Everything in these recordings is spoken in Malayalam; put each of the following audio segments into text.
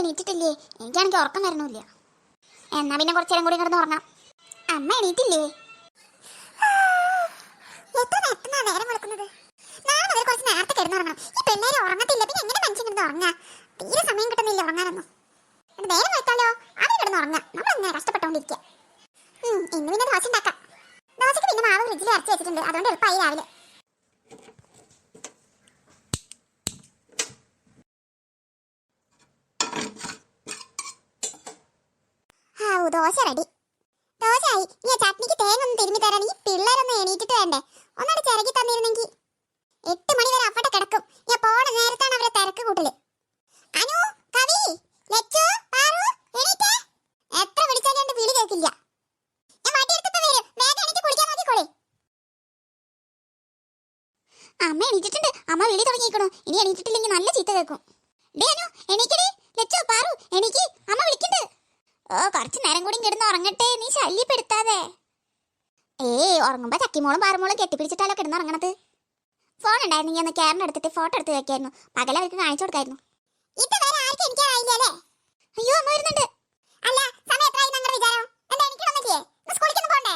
എണീറ്റിട്ടില്ലേ? എനിക്കാണെങ്കിൽ ഉറക്കം വരണമില്ല എന്നാ പിന്നെ കുറച്ചു നേരം കൂടി കിടന്ന് ഉറങ്ങാം. അമ്മ എണീറ്റില്ലേ? നേരം ഈ പിന്നെ എങ്ങനെ മനുഷ്യൻ ഉറങ്ങാ? തീരെ സമയം കിട്ടുന്നില്ല ഉറങ്ങാനൊന്നും. നേരം കിടന്ന് നമ്മൾ പിന്നെ പിന്നെ മാവ് ഫ്രിഡ്ജിൽ വെച്ചിട്ടുണ്ട്. അതുകൊണ്ട് എളുപ്പമായി രാവിലെ. ദോശ റെഡി. ദോശയായി. ആ ചട്നിക്ക് തേങ്ങ ഒന്ന് തിരുമ്മി തരാൻ ഈ പിള്ളേരൊന്ന് എണീറ്റിട്ട് വേണ്ടേ ഒന്നാട് ചിരകി തന്നിരുന്നെങ്കിൽ എട്ട് മണി വരെ അവിടെ കിടക്കും. ഞാൻ പോണ നേരത്താണ് അവരെ തിരക്ക് കൂട്ടൽ. അനു കവി എത്ര വിളിച്ചാലും എന്റെ വിളി കേൾക്കില്ല. അമ്മ എണീറ്റിട്ടുണ്ട്. അമ്മ വിളി തുടങ്ങിയിരിക്കണു. ഇനി എണീറ്റിട്ടില്ലെങ്കിൽ നല്ല ചീത്ത കേൾക്കും. ഡേ അനു എണീക്കടി ലച്ചു പാറു എണീക്ക്. ഓ കുറച്ച് നേരം കൂടി കിടന്ന് ഉറങ്ങട്ടെ. നീ ശല്യപ്പെടുത്താതെ. ഏയ് ഉറങ്ങുമ്പോ ചക്കിമോളും പാറമോളും കെട്ടിപ്പിടിച്ചിട്ടാലോ കിടന്ന് ഉറങ്ങണത്? ഫോൺ ഉണ്ടായിരുന്നെങ്കിൽ ഒന്ന് ക്യാമറ എടുത്തിട്ട് ഫോട്ടോ എടുത്ത് വെക്കായിരുന്നു. പകല അവർക്ക് കാണിച്ചു കൊടുക്കായിരുന്നു. അയ്യോ അമ്മ വരുന്നുണ്ട്. അല്ല സമയം എത്രയായി നിങ്ങളുടെ വിചാരം? എന്താ എനിക്കണമെന്നില്ലേ സ്കൂളിലേക്ക് പോണ്ടേ?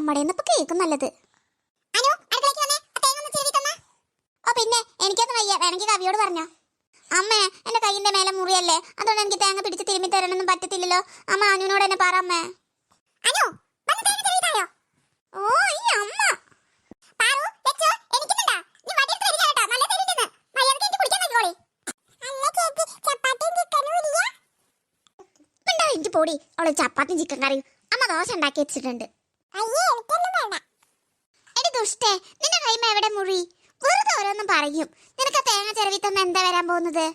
അമ്മടേന്ന് ഇപ്പൊ ഓ പിന്നെ എനിക്കൊന്നും വയ്യ. വേണമെങ്കിൽ കവിയോട് പറഞ്ഞോ. അമ്മേ എന്റെ കൈയിന്റെ മേലെ മുറിയല്ലേ? അതുകൊണ്ട് എനിക്ക് തേങ്ങ പിടിച്ച് തിരുമ്മി തരാനൊന്നും പറ്റത്തില്ലല്ലോ. അമ്മ അനുവിനോട് എന്നെ പറ അമ്മേ. ഓ ഈ അമ്മ. ചപ്പാത്തിയും ചിക്കൻ കറിയും. അമ്മ ദോശ ഉണ്ടാക്കി വെച്ചിട്ടുണ്ട് അയ്യേ എനിക്കൊന്നും വേണ്ട എടി ദുഷ്ടേ നിന്റെ കൈമ എവിടെ മുറി? വെറുതെ ഓരോന്നും പറയും. നിനക്ക് തേങ്ങ ചെലവി തന്നെ എന്താ വരാൻ പോകുന്നത്?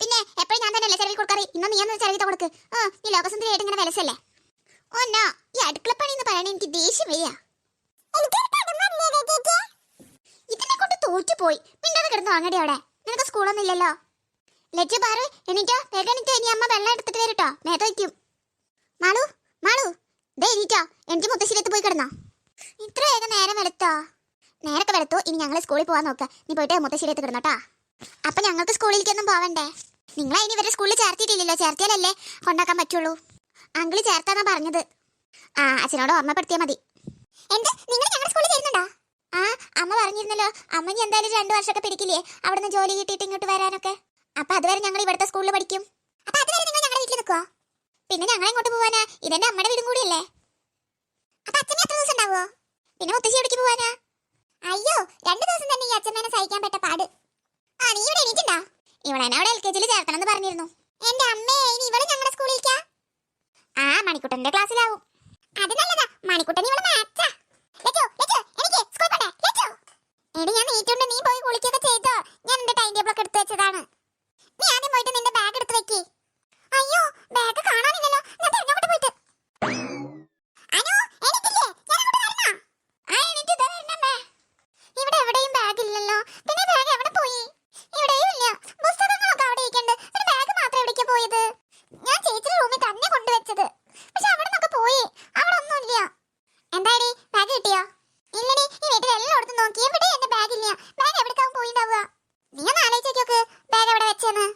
പിന്നെ എപ്പോഴും ഞാൻ തന്നെയല്ലേ ചെലവി കൊടുക്കാറ്? ഇന്ന് നീ ഒന്ന് ചെലവി കൊടുക്ക്. ആ നീ ലോകസുന്ദരി ആയിട്ട് ഇങ്ങനെ വിലസല്ലേ? ഓ നോ ഈ അടുക്കള പണി എന്ന് പറയണേ എനിക്ക് ദേഷ്യം വയ്യ ഇതിനെ കൊണ്ട് തോറ്റുപോയി അത് കിടന്നു അങ്ങടെ അവിടെ. നിനക്ക് സ്കൂളൊന്നും ഇല്ലല്ലോ? ലജ്ജു പാറു എണീറ്റോ? വേഗം ഇനി അമ്മ വെള്ളം എടുത്തിട്ട് വരട്ടോ. മേത്ത് വയ്ക്കും മാളു മാളു ദേ എണീറ്റോ. എനിക്ക് മുത്തശ്ശിരത്ത് പോയി കിടന്നോ. ഇത്ര വേഗം നേരം വെളുത്തോ? നേരൊക്കെ വെളുത്തു ഇനി ഞങ്ങൾ സ്കൂളിൽ പോവാൻ നോക്ക. നീ പോയിട്ട് മുത്തശ്ശിരത്ത് കിടന്നോട്ടാ അപ്പൊ ഞങ്ങൾക്ക് സ്കൂളിലേക്കൊന്നും പോവണ്ടേ? നിങ്ങളെ ഇനി ഇവരെ സ്കൂളിൽ ചേർത്തിട്ടില്ലല്ലോ ചേർത്തിയാലല്ലേ കൊണ്ടാക്കാൻ പറ്റുള്ളൂ. അങ്കിൾ ചേർത്താന്നാ പറഞ്ഞത്. ആ അച്ഛനോട് ഓർമ്മപ്പെടുത്തിയാ മതി. എന്ത്? നിങ്ങൾ ഞങ്ങളുടെ സ്കൂളിൽ ചേരുന്നുണ്ടോ? ആ അമ്മ പറഞ്ഞിരുന്നല്ലോ. അമ്മ ഇനി എന്തായാലും രണ്ടു വർഷമൊക്കെ പിടിക്കില്ലേ? അവിടുന്ന് ജോലി കിട്ടിയിട്ട് ഇങ്ങോട്ട് വരാനൊക്കെ. അപ്പൊ അതുവരെ ഞങ്ങൾ ഇവിടുത്തെ സ്കൂളിൽ പഠിക്കും. അപ്പൊ അതുവരെ നിങ്ങൾ ഞങ്ങളുടെ വീട്ടിൽ നിൽക്കുവോ പിന്നെ ഞങ്ങൾ ഇങ്ങോട്ട് പോവാനാ? ഇതെന്റെ അമ്മയുടെ വീടും കൂടിയല്ലേ? അപ്പൊ അച്ഛനെ എത്ര ദിവസം ഉണ്ടാവോ പിന്നെ മുത്തശ്ശി എവിടേക്ക് പോവാനാ? അയ്യോ രണ്ടു ദിവസം തന്നെ ഈ അച്ഛമ്മേനെ സഹിക്കാൻ പറ്റ പാട്. ആ നീ ഇവിടെ എണീറ്റുണ്ടോ? ഇവിടെ അവിടെ എൽ കെ ജിയിൽ ചേർക്കണം എന്ന് പറഞ്ഞിരുന്നു. എന്റെ അമ്മേ ഇനി ഇവിടെ ഞങ്ങളുടെ സ്കൂളിലേക്കാ ആ മണിക്കുട്ടന്റെ ക്ലാസ്സിലാവും അത് നല്ലതാ. മണിക്കുട്ടൻ ഇവിടെ മാച്ചാ ലച്ചു ലച്ചു എനിക്ക് സ്കൂൾ പോണ്ടേ ലച്ചു എടി ഞാൻ നീറ്റുണ്ട് നീ പോയി കുളിക്കൊക്കെ ചെയ്തോ ഞാൻ എന്റെ ടൈം ടേബിൾ ഒക്കെ എടുത്ത് വെച്ചതാണ് നീ ആദ്യം പോയിട്ട് നിന്റെ ബാഗ് എടുത്ത് വെക്ക് അയ്യോ ബാഗ് കാണാനില്ലല്ലോ ഞാൻ തെരഞ്ഞോട്ട് പോയിട്ട് അനു എനിക്കില്ലേ ഞാൻ അങ്ങോട്ട് വരണോ ആ എനിക്ക് ഇതാ വരണമേ ഇവിടെ എവിടെയും ബാഗ് ഇല്ലല്ലോ പിന്നെ ബാഗ് എവിടെ പോയി ഇവിടെയും ഇല്ല പുസ്തകങ്ങളൊക്കെ അവിടെ ഇരിക്കണ്ട് പിന്നെ ബാഗ് മാത്രം എവിടേക്കാ പോയത് ഞാൻ ചേച്ചിയുടെ റൂമിൽ തന്നെ കൊണ്ടുവച്ചത് പക്ഷെ അവിടെ നിന്നൊക്കെ പോയി അവിടെ ഒന്നുമില്ല എന്താടി ബാഗ് കിട്ടിയോ ഇല്ലടി ഈ വീട്ടിൽ എല്ലായിടത്തും നോക്കി എവിടെ എന്റെ ബാഗ് ഇല്ല ബാഗ് എവിടേക്കാവും പോയിണ്ടാവുക നീ ഒന്ന് ആലോചിച്ച് നോക്ക് ബാഗ് എവിടെ വെച്ചെന്ന്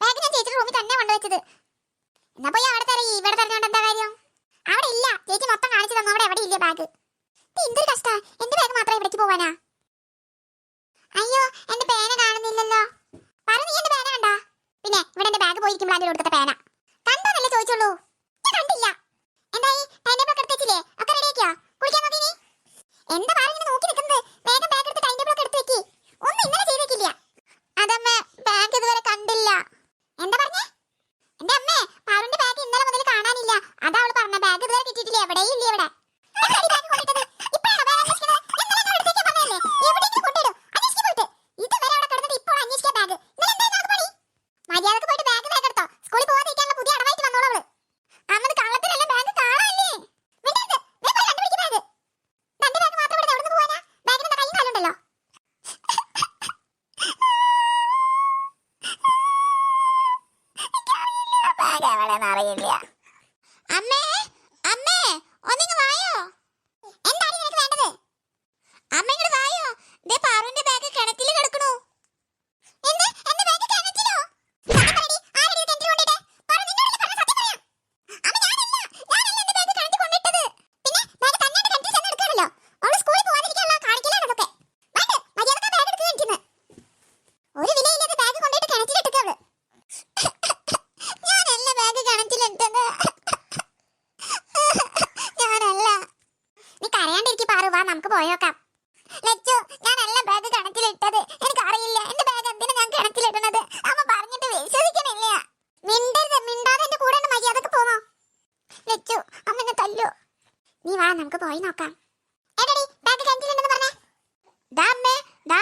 ബാഗ് ഞാൻ ചേച്ചിയുടെ കൊണ്ടുവച്ചത് എന്നാ പോയി അവിടെ തരാം ഇവിടെ തരഞ്ഞോണ്ട് എന്താ കാര്യം? അവിടെ ഇല്ല. ചേച്ചി മൊത്തം കാണിച്ചു തന്നു. അവിടെ എവിടെ ഇല്ല ബാഗ് എന്തൊരു കഷ്ടാ. എന്റെ ബാഗ് മാത്രം ഇവിടേക്ക് പോവാനാ? അയ്യോ എന്റെ പേന കാണുന്നില്ലല്ലോ. പറഞ്ഞു എന്റെ പേന കണ്ടാ? പിന്നെ ഇവിടെ എന്റെ ബാഗ് പോയിരിക്കുമ്പോൾ അതിൽ കൊടുത്ത പേന. അവളെന്ന് അറിയില്ല. അമ്മേ! പോയോക്കാം. ലച്ചു ഞാനല്ല ബാഗ് കണക്കിലിട്ടത്. എനിക്ക് അറിയില്ല എന്റെ ബാഗ് എന്തിനാ ഞാൻ കണക്കിലിടുന്നത്? അമ്മ പറഞ്ഞിട്ട് വിശ്വസിക്കണില്ല. മിണ്ടരുത് മിണ്ടാതെ എന്റെ കൂടെ മര്യാദയ്ക്ക് പോവാ ലച്ചു അമ്മനെ തല്ലു. നീ വാ നമുക്ക് പോയി നോക്കാം. എടടി ബാഗ് കണക്കിലുണ്ടെന്ന് പറഞ്ഞേ. ദാ അമ്മേ ദാ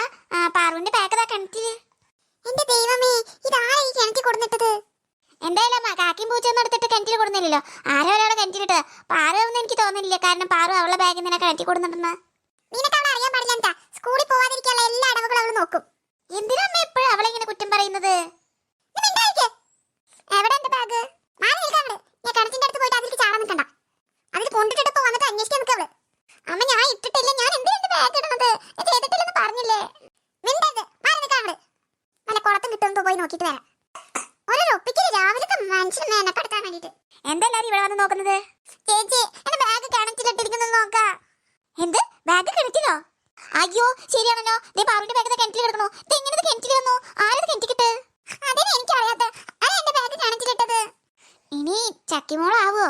പാറുവിന്റെ ബാഗ് ദാ കണക്കിൽ എന്റെ ദൈവമേ ഇതാരാ ഈ കിണറ്റിൽ കൊടുത്തിട്ടത് എന്തായാലും അമ്മ കാക്കിയും പൂച്ചയൊന്നും എടുത്തിട്ട് കിണറ്റിൽ കൊടുന്നില്ലല്ലോ. ആരോ ഒരാളെ കിണറ്റിലിട്ടത് പാറു എനിക്ക് തോന്നുന്നില്ല. കാരണം പാറു അവളുടെ ബാഗിൽ നിന്നെ കിണറ്റിൽ കൊടുത്തിട്ടുണ്ടെന്ന് നിനക്ക് അവളെ അറിയാൻ പാടില്ല എന്താ? സ്കൂളിൽ പോവാതിരിക്കാനുള്ള എല്ലാ നോക്കും. എന്തിനാ അമ്മ എപ്പോഴും അവളെ ഇങ്ങനെ കുറ്റം പറയുന്നത്? എവിടെ എന്റെ ബാഗ് മാറി നിൽക്കാണ്ട് ഞാൻ കിണറ്റിന്റെ അടുത്ത് പോയിട്ട് അതിലേക്ക് ചാടാൻ നിൽക്കണ്ട. അതിൽ കൊണ്ടിട്ടിട്ട് ഇപ്പൊ വന്നിട്ട് അന്വേഷിക്കാൻ നിൽക്കവൾ അമ്മ ഞാൻ ഇട്ടിട്ടില്ല. ഞാൻ എന്തിനാ ബാഗ് ഇടുന്നത് ഞാൻ ചെയ്തിട്ടില്ലെന്ന് പറഞ്ഞില്ലേ? മിണ്ടരുത് മാറി നിൽക്കാണ്ട് നല്ല കുളത്തും കിട്ടുമെന്ന് പോയി നോക്കിയിട്ട് വരാം. ഓരോ ഒപ്പിക്കൽ രാവിലത്തെ മനുഷ്യനെ മെനക്കെടുക്കാൻ വേണ്ടിട്ട് എന്താ എല്ലാരും ഇവിടെ വന്ന് നോക്കുന്നത്? ചേച്ചി എന്റെ ബാഗ് കിണറ്റിലിട്ടിരിക്കുന്നത് നോക്കാം. എന്ത്? ബാഗ് കിണറ്റിലോ? അയ്യോ ശരിയാണല്ലോ. ദേ പാറുവിന്റെ ബാഗ് കിണറ്റിൽ കിടക്കണോ എങ്ങനെ കിണറ്റിൽ വന്നു ആരത് കിണറ്റിക്കിട്ട് അതിനെ എനിക്ക് അറിയാത്ത ആരാ എന്റെ ബാഗ് കിണറ്റിലിട്ടത് ഇനി ചക്കിമോളാവോ?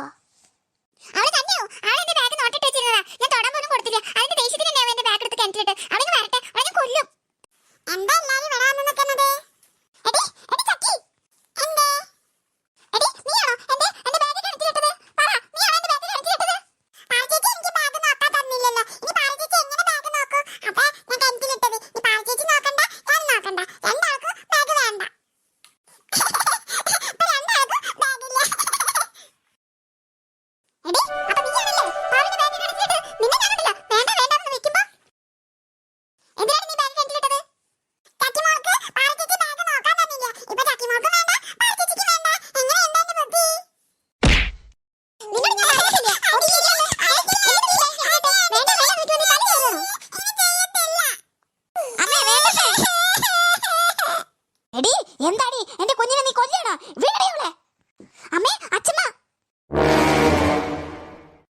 അവൾ തന്നെയോ അവൾ എന്റെ ബാഗ് നോട്ടിട്ട് വെച്ചിരുന്നതാ. ഞാൻ തൊടാൻ പോലും കൊടുത്തില്ല. അതിന്റെ ദേഷ്യത്തിന് എന്റെ ബാഗ് എടുത്ത് കിണറ്റിലിട്ട് അവളിന് വരട്ടെ. അവളെ കൊല്ലും. എന്താ എല്ലാരും വരാൻ